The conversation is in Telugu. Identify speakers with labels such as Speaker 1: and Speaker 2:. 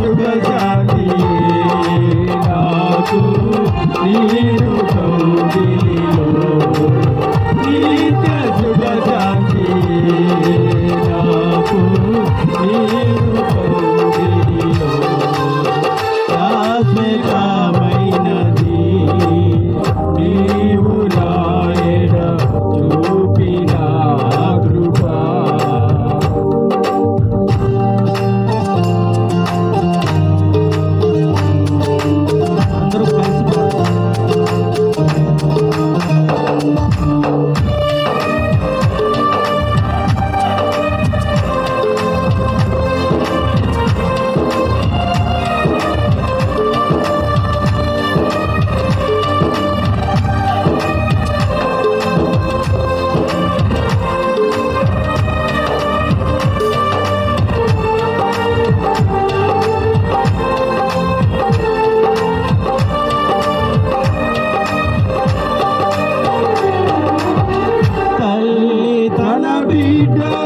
Speaker 1: శుభశాంతి నాకు నీరు Dida.